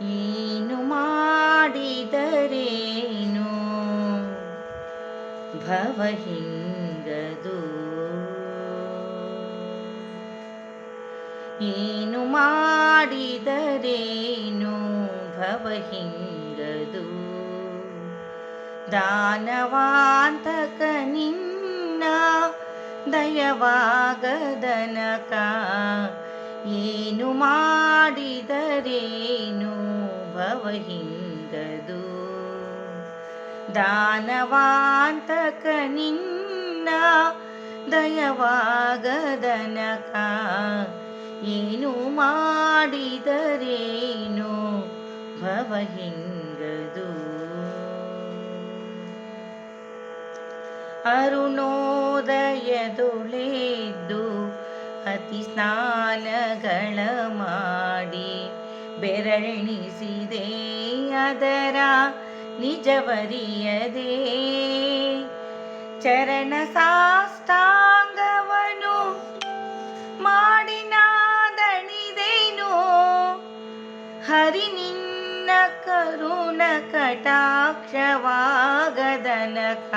ಏನು ಮಾಡಿದರೇನು? ಭವ ಹಿಂಗದು. ಏನು ಮಾಡಿದರೇನು? ಭವ ಹಿಂಗದು. ದಾನವಾಂತಕ ನಿನ್ನ ದಯವಾಗದನಕ ಏನು ಮಾಡಿದರೇನು ಭವ ಹಿಂಗದು ದಾನವಾಂತಕ ನಿನ್ನ ದಯವಾಗದನಕ ಏನು ಮಾಡಿದರೇನು ಭವ ಹಿಂಗದು ಅರುಣೋದಯದೊಳೆದ್ದು ಅತಿ ಸ್ನಾನಗಳ ಮಾಡಿ ಬೆರಳಿಸಿದೆ ಅದರ ನಿಜವರಿಯದೆ. ಚರಣ ಸಾಷ್ಟಾಂಗವನು ಮಾಡಿನಾದಣಿದೇನು ಹರಿ ನಿನ್ನ ಕರುಣ ಕಟಾಕ್ಷವಾಗದನಕ?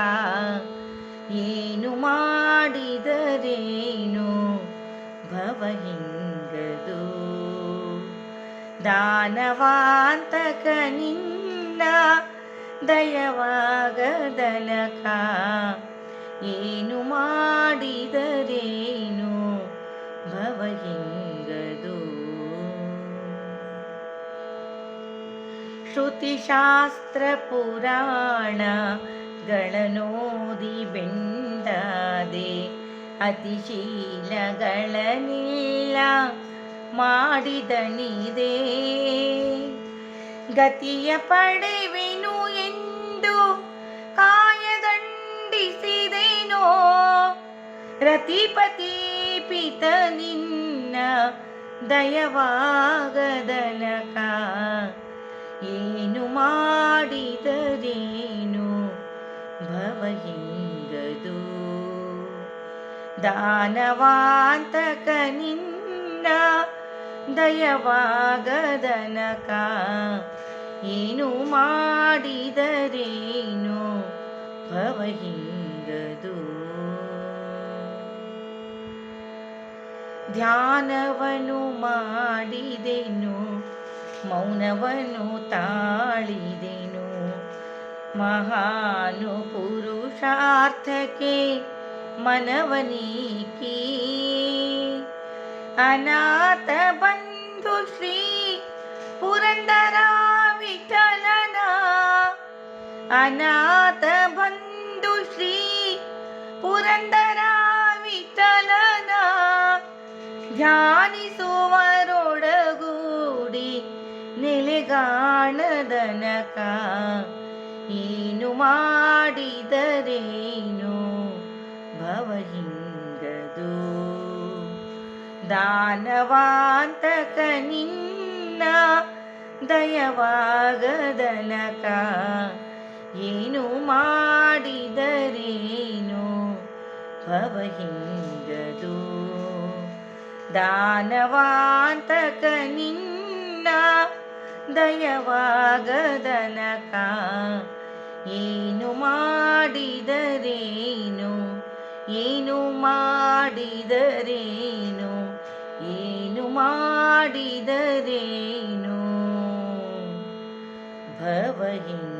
ಏನು ಮಾಡಿದರೇನು ಭವ ಹಿಂಗದು ದಾನವಾಂತಕ ದಯವಾಗದಲಕ. ಏನು ಮಾಡಿದರೇನು ಭವ ಹಿಂಗದು ಶ್ರುತಿಶಾಸ್ತ್ರ ಪುರಾಣಗಳನೋದಿ ಬೆಂಡಾದೆ ಅತಿಶೀಲಗಳನ್ನೆಲ್ಲ ಮಾಡಿದಣಿದೆ ಗತಿಯ ಪಡೆವೆನು ಎಂದು ಕಾಯದಂಡಿಸಿದೆನೋ. ರತಿಪತಿ ಪಿತ ನಿನ್ನ ದಯವಾಗದನಕ. ಏನು ಮಾಡಿದರೇನು ಭವಹಿ ದಾನವಾಂತಕ ನಿನ್ನ ದಯವಾಗದನಕ. ಏನು ಮಾಡಿದರೇನು ಭವ ಹಿಂಗದು ಧ್ಯಾನವನು ಮಾಡಿದೆನು ಮೌನವನು ತಾಳಿದೆನು. ಮಹಾನು ಪುರುಷಾರ್ಥಕ್ಕೆ ಮನವನೀಕಿ. ಅನಾಥ ಬಂಧು ಶ್ರೀ ಪುರಂದರ ವಿಠಲನ. ಅನಾಥ ಬಂಧು ಶ್ರೀ ಪುರಂದರ ವಿಠಲನ. ಧ್ಯಾನಿಸುವರೊಡಗೂಡಿ ನೆಲೆಗಾಣದನಕ. ಏನು ಮಾಡಿದರೇನು? ಭವ ಹಿಂಗದು ದಾನವಾಂತಕ ನಿನ್ನ ದಯವಾಗದನಕ. ಏನು ಮಾಡಿದರೇನು ಭವ ಹಿಂಗದು ದಾನವಾಂತಕ ನಿನ್ನ ದಯವಾಗದನಕ. ಏನು ಮಾಡಿದರೇನು ಏನು ಮಾಡಿದರೇನು? ಏನು ಮಾಡಿದರೇನು? ಭವಹಿ